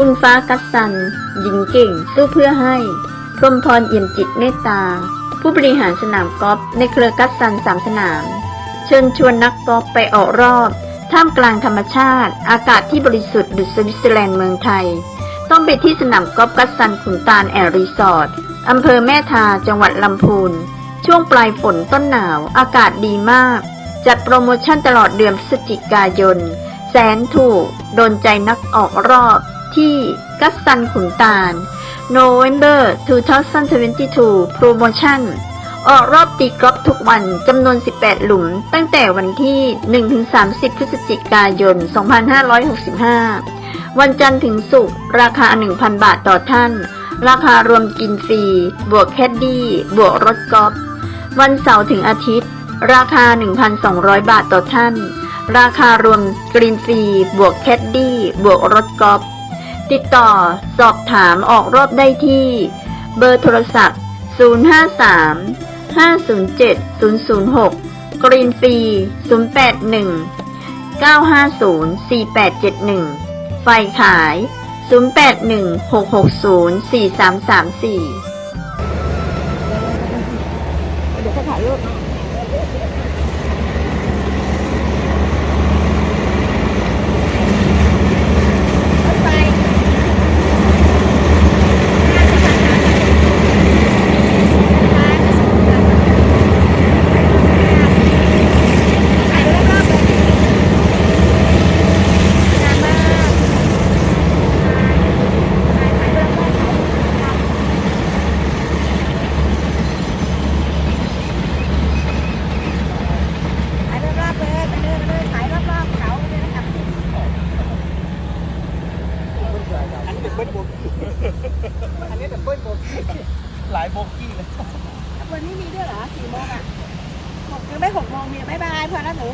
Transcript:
คุณฟ้ากัสซัน หญิงเก่งสู้เพื่อให้พรหมพรเอี่ยมจิตเมตตา ผู้บริหารสนามกอล์ฟในเครือกัสซันสามสนาม เชิญชวนนักกอล์ฟไปออกรอบ ท่ามกลางธรรมชาติ อากาศที่บริสุทธิ์ดุจสวิตเซอร์แลนด์เมืองไทย ต้องไปที่สนามกอล์ฟกัสซันขุนตาลแอร์รีสอร์ทอำเภอแม่ทาจังหวัดลำพูน ช่วงปลายฝนต้นหนาวอากาศดีมาก จัดโปรโมชั่นตลอดเดือนพฤศจิกายน แสนถูก โดนใจนักออกรอบ ที่กัสซันขุนตาล November 2022 โปรโมชั่น ออกรอบตีกอล์ฟทุกวันจำนวน 18 หลุม ตั้งแต่วันที่ 1-30 พฤศจิกายน 2565 วันจันทร์ถึงศุกร์ราคา 1,000 บาทต่อท่าน ราคารวมกินฟรี บวกแคดดี้ บวกรถกอล์ฟ วันเสาร์ถึงอาทิตย์ ราคา 1,200 บาทต่อท่าน ราคารวมกรีนฟรี บวกแคดดี้ บวกรถกอล์ฟ ติดต่อสอบถามออกรอบได้ที่ เบอร์โทรศัพท์ 053 507 006 กรีนฟรี 081 950 4871 ไฟขาย 081 660 4334เดี๋ยวเขาถ่ายรูปรถไฟถ่ายรอบๆเลยงามมากถ่ายถ่ายรอบๆถ่ายรอบๆ ขายรอบๆเลยไปเลยไปเลยขายรอบๆเขาเลยนะครับ อันนี้ดับเบิลโบกี้อันนี้ดับเบิลโบกี้ หลายโบกี้เลย วันนี้มีด้วยเหรอสี่โมงอะหกยังไม่หกโมงมีบ๊ายบายพอแล้วหนู